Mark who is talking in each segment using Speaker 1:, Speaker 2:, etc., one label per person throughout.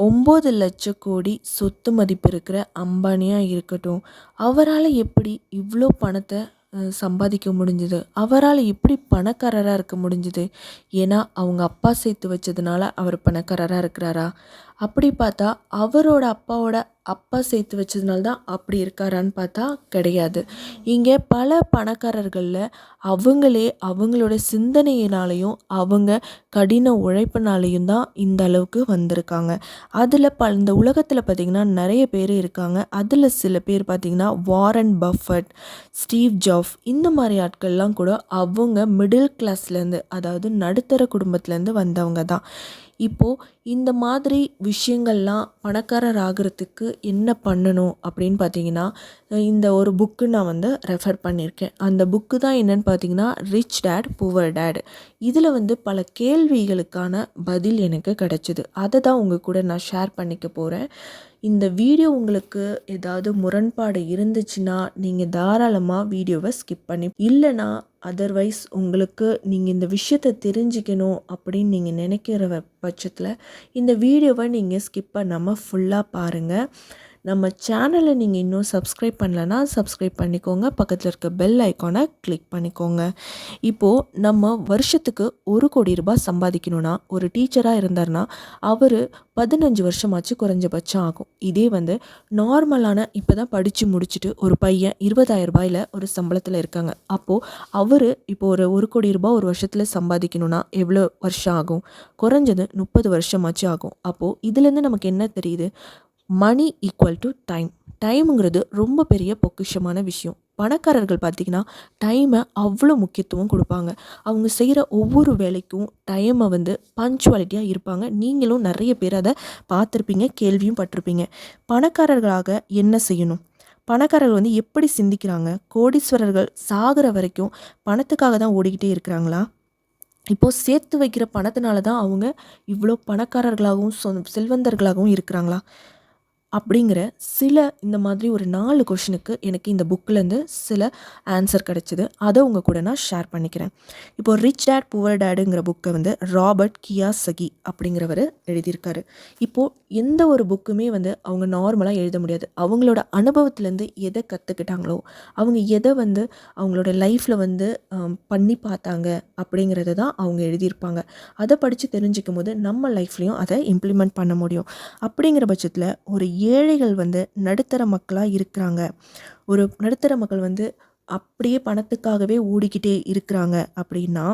Speaker 1: ஒம்பது லட்ச கோடி சொத்து மதிப்பு இருக்கிற அம்பானியாக இருக்கட்டும். அவரால் எப்படி இவ்வளோ பணத்தை சம்பாதிக்க முடிஞ்சுது? அவரால் எப்படி பணக்காரராக இருக்க முடிஞ்சுது? ஏன்னா அவங்க அப்பா சேர்த்து வச்சதுனால அவர் பணக்காரராக இருக்கிறாரா? அப்படி பார்த்தா அவரோட அப்பாவோட அப்பா சேர்த்து வச்சதுனால தான் அப்படி இருக்காரான்னு பார்த்தா கிடையாது. இங்கே பல பணக்காரர்களில் அவங்களே அவங்களோட சிந்தனையினாலையும் அவங்க கடின உழைப்பினாலையும் தான் இந்த அளவுக்கு வந்திருக்காங்க. அதில் ப இந்த உலகத்தில் பார்த்திங்கன்னா நிறைய பேர் இருக்காங்க. அதில் சில பேர் பார்த்திங்கன்னா வாரன் பஃபட் ஸ்டீவ் ஜாஃப் இந்த மாதிரி ஆட்கள்லாம் கூட அவங்க மிடில் கிளாஸ்லேருந்து அதாவது நடுத்தர குடும்பத்துலேருந்து வந்தவங்க தான். இப்போது இந்த மாதிரி விஷயங்கள்லாம் பணக்காரர் ஆகிறதுக்கு என்ன பண்ணணும் அப்படின்னு பார்த்தீங்கன்னா இந்த ஒரு புக்கு நான் வந்து ரெஃபர் பண்ணியிருக்கேன். அந்த புக்கு தான் என்னென்னு பார்த்தீங்கன்னா ரிச் டேட் புவர் டேட் இதில் வந்து பல கேள்விகளுக்கான பதில் எனக்கு கிடச்சிது. அதை தான் உங்கள் கூட நான் ஷேர் பண்ணிக்க போகிறேன் இந்த வீடியோ உங்களுக்கு ஏதாவது முரண்பாடு இருந்துச்சுன்னா நீங்கள் தாராளமாக வீடியோவை ஸ்கிப் பண்ணி இல்லைனா அதர்வைஸ் உங்களுக்கு நீங்கள் இந்த விஷயத்தை தெரிஞ்சுக்கணும் அப்படின்னு நீங்கள் நினைக்கிற பட்சத்தில் இந்த வீடியோவை நீங்கள் ஸ்கிப் பண்ணாமல் ஃபுல்லாக பாருங்கள் நம்ம சேனலை நீங்கள் இன்னும் சப்ஸ்கிரைப் பண்ணலன்னா சப்ஸ்கிரைப் பண்ணிக்கோங்க. பக்கத்தில் இருக்க பெல் ஐக்கானை கிளிக் பண்ணிக்கோங்க. இப்போது நம்ம வருஷத்துக்கு ஒரு கோடி ரூபாய் சம்பாதிக்கணும்னா ஒரு டீச்சராக இருந்தார்னா அவர் பதினஞ்சு வருஷமாச்சு குறைஞ்சபட்சம் ஆகும். இதே வந்து நார்மலான இப்போ தான் படித்து முடிச்சுட்டு ஒரு பையன் இருபதாயிரம் ரூபாயில் ஒரு சம்பளத்தில் இருக்காங்க. அப்போது அவர் இப்போ ஒரு ஒரு கோடி ரூபாய் ஒரு வருஷத்தில் சம்பாதிக்கணும்னா எவ்வளோ வருஷம் ஆகும்? குறைஞ்சது முப்பது வருஷமாச்சு ஆகும். அப்போது இதுலேருந்து நமக்கு என்ன தெரியுது? மணி ஈக்குவல் டு டைம் டைமுங்கிறது ரொம்ப பெரிய பொக்கிஷமான விஷயம். பணக்காரர்கள் பார்த்திங்கன்னா டைமை அவ்வளோ முக்கியத்துவம் கொடுப்பாங்க. அவங்க செய்கிற ஒவ்வொரு வேலைக்கும் டைமை வந்து பஞ்சுவாலிட்டியாக இருப்பாங்க. நீங்களும் நிறைய பேர் அதை பார்த்துருப்பீங்க கேள்வியும் பட்டிருப்பீங்க. பணக்காரர்களாக என்ன செய்யணும்? பணக்காரர்கள் வந்து எப்படி சிந்திக்கிறாங்க? கோடீஸ்வரர்கள் சாகிற வரைக்கும் பணத்துக்காக தான் ஓடிக்கிட்டே இருக்கிறாங்களா? இப்போது சேர்த்து வைக்கிற பணத்தினால தான் அவங்க இவ்வளோ பணக்காரர்களாகவும் சொ செல்வந்தர்களாகவும் இருக்கிறாங்களா? அப்படிங்கிற சில இந்த மாதிரி ஒரு நாலு கொஷினுக்கு எனக்கு இந்த புக்கிலேருந்து சில ஆன்சர் கிடச்சிது. அதை உங்கள் கூட நான் ஷேர் பண்ணிக்கிறேன். இப்போ ரிச் டேட் புவர் டேடுங்கிற புக்கை வந்து ராபர்ட் கியா சகி அப்படிங்கிறவர் எழுதியிருக்காரு. இப்போது எந்த ஒரு புக்குமே வந்து அவங்க நார்மலாக எழுத முடியாது. அவங்களோட அனுபவத்துலேருந்து எதை கற்றுக்கிட்டாங்களோ அவங்க எதை வந்து அவங்களோட லைஃப்பில் வந்து பண்ணி பார்த்தாங்க அப்படிங்கிறத தான் அவங்க எழுதியிருப்பாங்க. அதை படித்து தெரிஞ்சுக்கும் போது நம்ம லைஃப்லேயும் அதை இம்ப்ளிமெண்ட் பண்ண முடியும். அப்படிங்கிற பட்சத்தில் ஒரு ஏழைகள் வந்து நடுத்தர மக்களாக இருக்கிறாங்க. ஒரு நடுத்தர மக்கள் வந்து அப்படியே பணத்துக்காகவே ஓடிக்கிட்டே இருக்கிறாங்க அப்படின்னா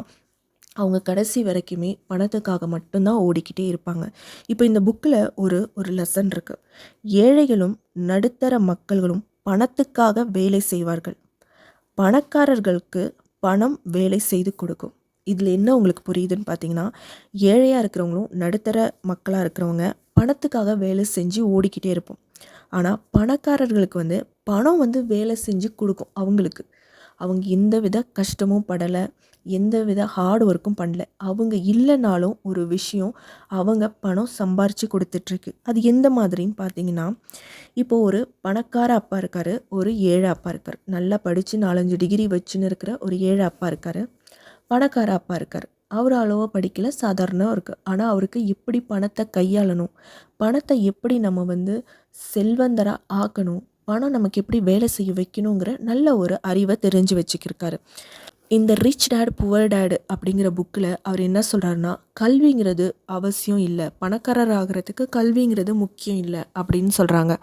Speaker 1: அவங்க கடைசி வரைக்குமே பணத்துக்காக மட்டும்தான் ஓடிக்கிட்டே இருப்பாங்க. இப்போ இந்த புக்கில் ஒரு ஒரு லெசன் இருக்குது ஏழைகளும் நடுத்தர மக்கள்களும் பணத்துக்காக வேலை செய்வார்கள். பணக்காரர்களுக்கு பணம் வேலை செய்து கொடுக்கும். இதில் என்ன உங்களுக்கு புரியுதுன்னு பார்த்தீங்கன்னா ஏழையாக இருக்கிறவங்களும் நடுத்தர மக்களாக இருக்கிறவங்க பணத்துக்காக வேலை செஞ்சு ஓடிக்கிட்டே இருப்போம். ஆனால் பணக்காரர்களுக்கு வந்து பணம் வந்து வேலை செஞ்சு கொடுக்கும் அவங்களுக்கு. அவங்க எந்த வித கஷ்டமும் படலை எந்த வித ஹார்ட் ஒர்க்கும் பண்ணல. அவங்க இல்லைனாலும் ஒரு விஷயம் அவங்க பணம் சம்பாரித்து கொடுத்துட்ருக்கு. அது எந்த மாதிரின்னு பார்த்தீங்கன்னா இப்போ ஒரு பணக்கார அப்பா இருக்கார் ஒரு ஏழை அப்பா இருக்கார். நல்லா படித்து நாலஞ்சு டிகிரி வச்சுன்னு இருக்கிற ஒரு ஏழை அப்பா இருக்கார் பணக்கார அப்பா இருக்கார். அவர் அளவாக படிக்கல சாதாரணம் இருக்குது ஆனால் அவருக்கு எப்படி பணத்தை கையாளணும். பணத்தை எப்படி நம்ம வந்து செல்வந்தராக ஆக்கணும்? பணம் நமக்கு எப்படி வேலை செய்ய வைக்கணுங்கிற நல்ல ஒரு அறிவை தெரிஞ்சு வச்சுக்கிருக்காரு. இந்த ரிச் டேட் புவர் டேடு அப்படிங்கிற புக்கில் அவர் என்ன சொல்கிறாருன்னா கல்விங்கிறது அவசியம் இல்லை. பணக்காரர் ஆகிறதுக்கு கல்விங்கிறது முக்கியம் இல்லை அப்படின்னு சொல்கிறாங்க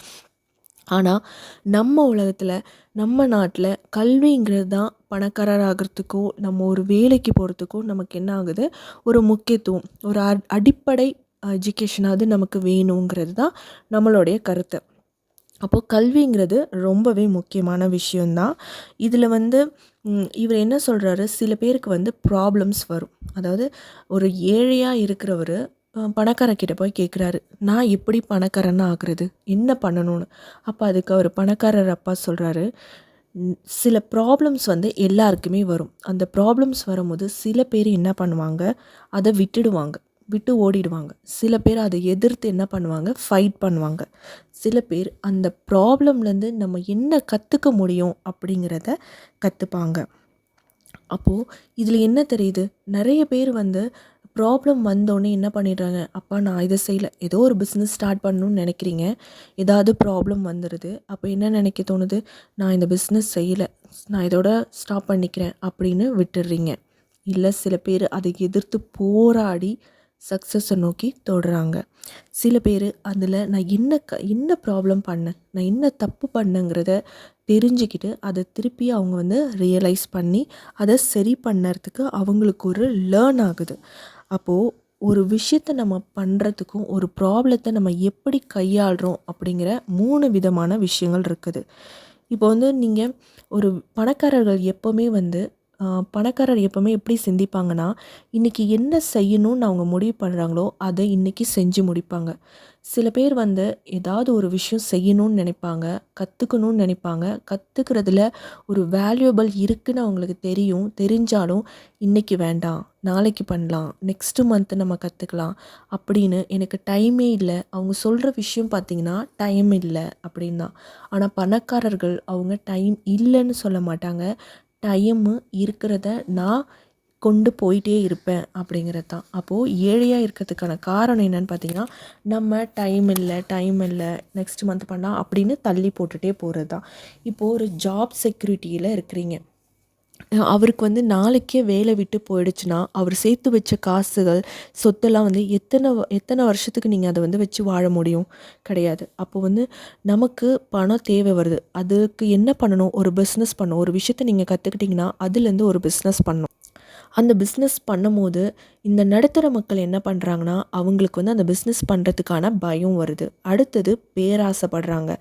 Speaker 1: ஆனால் நம்ம உலகத்தில் நம்ம நாட்டில் கல்விங்கிறது தான் பணக்காரர் ஆகிறதுக்கோ நம்ம ஒரு வேலைக்கு போகிறதுக்கோ நமக்கு என்ன ஆகுது? ஒரு முக்கியத்துவம் ஒரு அடிப்படை எஜுகேஷனாவது நமக்கு வேணுங்கிறது தான் நம்மளுடைய கருத்து. அப்போது கல்விங்கிறது ரொம்பவே முக்கியமான விஷயந்தான் இதில் வந்து இவர் என்ன சொல்கிறாரு சில பேருக்கு வந்து ப்ராப்ளம்ஸ் வரும். அதாவது ஒரு ஏழையாக இருக்கிறவர் பணக்காரக்கிட்ட போய் கேட்குறாரு நான் எப்படி பணக்காரனா ஆகுறது? என்ன பண்ணணும்னு? அப்போ அதுக்கு அவர் பணக்காரர் அப்பா சொல்கிறாரு சில ப்ராப்ளம்ஸ் வந்து எல்லாருக்குமே வரும். அந்த ப்ராப்ளம்ஸ் வரும்போது சில பேர் என்ன பண்ணுவாங்க? அதை விட்டுடுவாங்க. விட்டு ஓடிடுவாங்க. சில பேர் அதை எதிர்த்து என்ன பண்ணுவாங்க? ஃபைட் பண்ணுவாங்க. சில பேர் அந்த ப்ராப்ளம்லேருந்து நம்ம என்ன கற்றுக்க முடியும் அப்படிங்கிறத கற்றுப்பாங்க அப்போது இதில் என்ன தெரியுது? நிறைய பேர் வந்து ப்ராப்ளம் வந்தோடனே என்ன பண்ணிடுறாங்க? அப்பா நான் இதை செய்யலை. ஏதோ ஒரு பிஸ்னஸ் ஸ்டார்ட் பண்ணணும்னு நினைக்கிறீங்க. ஏதாவது ப்ராப்ளம் வந்துடுது அப்போ என்ன நினைக்க தோணுது? நான் இந்த பிஸ்னஸ் செய்யலை. நான் இதோட ஸ்டாப் பண்ணிக்கிறேன். அப்படின்னு விட்டுடுறீங்க. இல்லை சில பேர் அதை எதிர்த்து போராடி சக்ஸஸை நோக்கி தொடுறாங்க. சில பேர் அதில் நான் என்ன க என்ன ப்ராப்ளம் பண்ணேன்? நான் என்ன தப்பு பண்ணேங்கிறத தெரிஞ்சுக்கிட்டு அதை திருப்பி அவங்க வந்து ரியலைஸ் பண்ணி அதை சரி பண்ணுறதுக்கு அவங்களுக்கு ஒரு லேர்ன் ஆகுது. அப்போது ஒரு விஷயத்த நம்ம பண்ணுறதுக்கும் ஒரு ப்ராப்ளத்தை நம்ம எப்படி கையாளுறோம் அப்படிங்கிற மூணு விதமான விஷயங்கள் இருக்குது. இப்போ வந்து நீங்கள் ஒரு பணக்காரர்கள் எப்போவுமே வந்து பணக்காரர் எப்போவுமே எப்படி சிந்திப்பாங்கன்னா இன்றைக்கி என்ன செய்யணும்னு அவங்க முடிவு பண்ணுறாங்களோ அதை இன்றைக்கி செஞ்சு முடிப்பாங்க. சில பேர் வந்து ஏதாவது ஒரு விஷயம் செய்யணும்னு நினைப்பாங்க கற்றுக்கணும்னு நினைப்பாங்க. கற்றுக்கிறதுல ஒரு வேல்யூபிள் இருக்குதுன்னு அவங்களுக்கு தெரியும். தெரிஞ்சாலும் இன்றைக்கி வேண்டாம் நாளைக்கு பண்ணலாம் நெக்ஸ்ட்டு மந்த்து நம்ம கற்றுக்கலாம் அப்படின்னு எனக்கு டைமே இல்லை. அவங்க சொல்கிற விஷயம் பார்த்திங்கன்னா டைம் இல்லை அப்படின்னா. ஆனால் பணக்காரர்கள் அவங்க டைம் இல்லைன்னு சொல்ல மாட்டாங்க. டைமு இருக்கிறத நான் கொண்டு போயிட்டே இருப்பேன் அப்படிங்கிறது தான். அப்போது ஏழையாக இருக்கிறதுக்கான காரணம் என்னென்னு பார்த்தீங்கன்னா நம்ம டைம் இல்லை டைம் இல்லை நெக்ஸ்ட் மந்த் பண்ணால் அப்படின்னு தள்ளி போட்டுகிட்டே போகிறது தான். இப்போது ஒரு ஜாப் செக்யூரிட்டியில் இருக்கிறீங்க. அவருக்கு வந்து நாளைக்கே வேலை விட்டு போயிடுச்சுன்னா அவர் சேர்த்து வச்ச காசுகள் சொத்தெல்லாம் வந்து எத்தனை எத்தனை வருஷத்துக்கு நீங்கள் அதை வந்து வச்சு வாழ முடியும்? கிடையாது. அப்போ வந்து நமக்கு பணம் தேவை வருது. அதுக்கு என்ன பண்ணணும்? ஒரு பிஸ்னஸ் பண்ணணும். ஒரு விஷயத்த நீங்கள் கற்றுக்கிட்டிங்கன்னா அதுலேருந்து ஒரு பிஸ்னஸ் பண்ணணும். அந்த பிஸ்னஸ் பண்ணும்போது இந்த நடுத்தர மக்கள் என்ன பண்ணுறாங்கன்னா அவங்களுக்கு வந்து அந்த பிஸ்னஸ் பண்ணுறதுக்கான பயம் வருது. அடுத்தது பேராசைப்படுறாங்க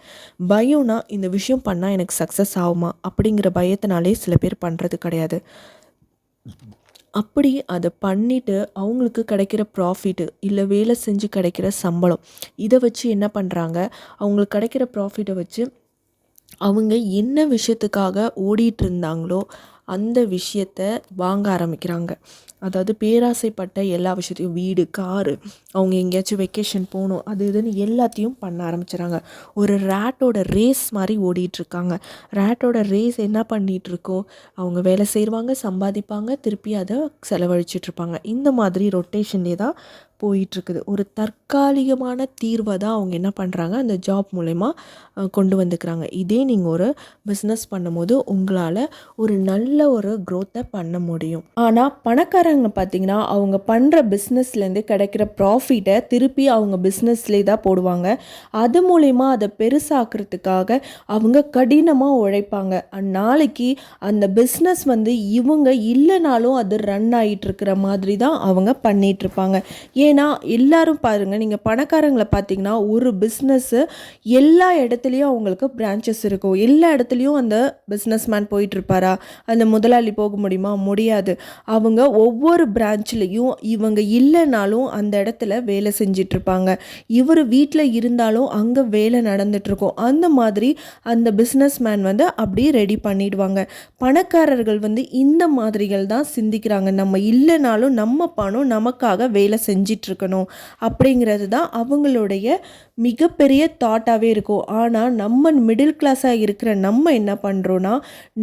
Speaker 1: பயம்னா இந்த விஷயம் பண்ணால் எனக்கு சக்ஸஸ் ஆகுமா? அப்படிங்கிற பயத்தினாலே சில பேர் பண்ணுறது கிடையாது. அப்படி அதை பண்ணிவிட்டு அவங்களுக்கு கிடைக்கிற ப்ராஃபிட்டு இல்லை வேலை செஞ்சு கிடைக்கிற சம்பளம் இதை வச்சு என்ன பண்ணுறாங்க அவங்களுக்கு கிடைக்கிற ப்ராஃபிட்டை வச்சு அவங்க என்ன விஷயத்துக்காக ஓடிட்டு இருந்தாங்களோ அந்த விஷயத்த வாங்க ஆரம்பிக்கிறாங்க. அதாவது பேராசைப்பட்ட எல்லா விஷயத்தையும் வீடு காரு அவங்க எங்கேயாச்சும் வெக்கேஷன் போகணும் அது இதுன்னு எல்லாத்தையும் பண்ண ஆரம்பிச்சிடறாங்க ஒரு ரேட்டோட ரேஸ் மாதிரி ஓடிட்டுருக்காங்க. ரேட்டோட ரேஸ் என்ன பண்ணிகிட்ருக்கோ அவங்க வேலை செய்வாங்க சம்பாதிப்பாங்க திருப்பி அதை செலவழிச்சிட்ருப்பாங்க இந்த மாதிரி ரொட்டேஷன்லே தான் போயிட்டுருக்குது. ஒரு தற்காலிகமான தீர்வை தான் அவங்க என்ன பண்ணுறாங்க அந்த ஜாப் மூலயமா கொண்டு வந்துக்கிறாங்க. இதே நீங்கள் ஒரு பிஸ்னஸ் பண்ணும்போது உங்களால் ஒரு நல்ல ஒரு க்ரோத்தை பண்ண முடியும். ஆனால் பணக்காரங்க பார்த்திங்கன்னா அவங்க பண்ணுற பிஸ்னஸ்லேருந்து கிடைக்கிற ப்ராஃபிட்டை திருப்பி அவங்க பிஸ்னஸ்லேயே தான் போடுவாங்க. அது மூலயமா அதை பெருசாக்குறதுக்காக அவங்க கடினமாக உழைப்பாங்க. நாளைக்கு அந்த பிஸ்னஸ் வந்து இவங்க இல்லைனாலும் அது ரன் ஆகிட்டு இருக்கிற மாதிரி தான் அவங்க பண்ணிகிட்ருப்பாங்க ஏன் ஏன்னா எல்லாரும் பாருங்கள் நீங்கள் பணக்காரங்களை பார்த்தீங்கன்னா ஒரு பிஸ்னஸ்ஸு எல்லா இடத்துலையும் அவங்களுக்கு பிரான்ச்சஸ் இருக்கும். எல்லா இடத்துலையும் அந்த பிஸ்னஸ் மேன் போயிட்டுருப்பாரா? அந்த முதலாளி போக முடியுமா? முடியாது. அவங்க ஒவ்வொரு பிரான்ச்லேயும் இவங்க இல்லைனாலும் அந்த இடத்துல வேலை செஞ்சிட்ருப்பாங்க இவர் வீட்டில் இருந்தாலும் அங்கே வேலை நடந்துகிட்ருக்கும் அந்த மாதிரி அந்த பிஸ்னஸ் மேன் வந்து அப்படியே ரெடி பண்ணிடுவாங்க. பணக்காரர்கள் வந்து இந்த மாதிரிகள் தான் சிந்திக்கிறாங்க. நம்ம இல்லைனாலும் நம்ம பணம் நமக்காக வேலை செஞ்சிட்டு இருக்கணும் அப்படிங்கிறது தான் அவங்களுடைய மிகப்பெரிய தாட்டாகவே இருக்கும். ஆனால் நம்ம மிடில் கிளாஸாக இருக்கிற நம்ம என்ன பண்ணுறோன்னா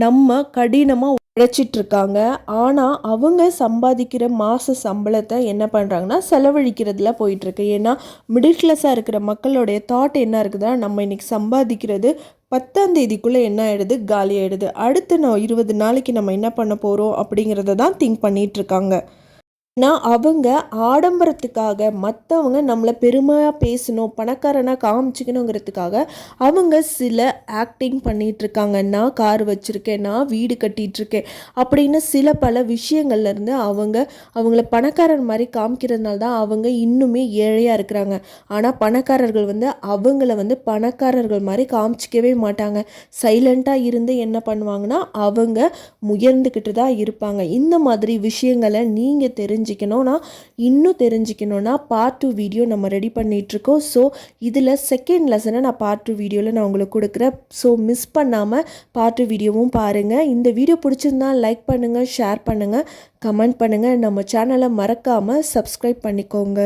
Speaker 1: நம்ம கடினமாக உழைச்சிட்ருக்காங்க ஆனால் அவங்க சம்பாதிக்கிற மாத சம்பளத்தை என்ன பண்ணுறாங்கன்னா செலவழிக்கிறதுல போயிட்டுருக்கு. ஏன்னா மிடில் கிளாஸாக இருக்கிற மக்களுடைய தாட் என்ன இருக்குதுன்னா நம்ம இன்றைக்கி சம்பாதிக்கிறது பத்தாம் தேதிக்குள்ளே என்ன ஆகிடுது காலி ஆகிடுது அடுத்து நான் இருபது நாளைக்கு நம்ம என்ன பண்ண போகிறோம் அப்படிங்கிறத தான் திங்க் பண்ணிகிட்ருக்காங்க நான் அவங்க ஆடம்பரத்துக்காக மற்றவங்க நம்மளை பெருமையாக பேசணும் பணக்காரனாக காமிச்சிக்கணுங்கிறதுக்காக அவங்க சில ஆக்டிங் பண்ணிகிட்ருக்காங்க நான் கார் வச்சுருக்கேன் நான் வீடு கட்டிகிட்ருக்கேன் அப்படின்னு சில பல விஷயங்கள்லேருந்து அவங்க அவங்கள பணக்காரர் மாதிரி காமிக்கிறதுனால தான் அவங்க இன்னுமே ஏழையாக இருக்கிறாங்க. ஆனால் பணக்காரர்கள் வந்து அவங்கள வந்து பணக்காரர்கள் மாதிரி காமிச்சிக்கவே மாட்டாங்க. சைலண்ட்டாக இருந்து என்ன பண்ணுவாங்கன்னா அவங்க முயர்ந்துக்கிட்டு தான் இருப்பாங்க. இந்த மாதிரி விஷயங்களை நீங்கள் தெரிஞ்சு தெரிஞ்சுக்கணும்னா இன்னும் தெரிஞ்சுக்கணுன்னா பார்ட் டூ வீடியோ நம்ம ரெடி பண்ணிகிட்ருக்கோம் ஸோ இதில் செகண்ட் லெசனை நான் பார்ட் டூ வீடியோவில் நான் உங்களுக்கு கொடுக்குறேன். ஸோ மிஸ் பண்ணாமல் பார்ட் டூ வீடியோவும் பாருங்கள் இந்த வீடியோ பிடிச்சிருந்தா லைக் பண்ணுங்கள் ஷேர் பண்ணுங்கள் கமெண்ட் பண்ணுங்கள் நம்ம சேனலை மறக்காமல் சப்ஸ்கிரைப் பண்ணிக்கோங்க.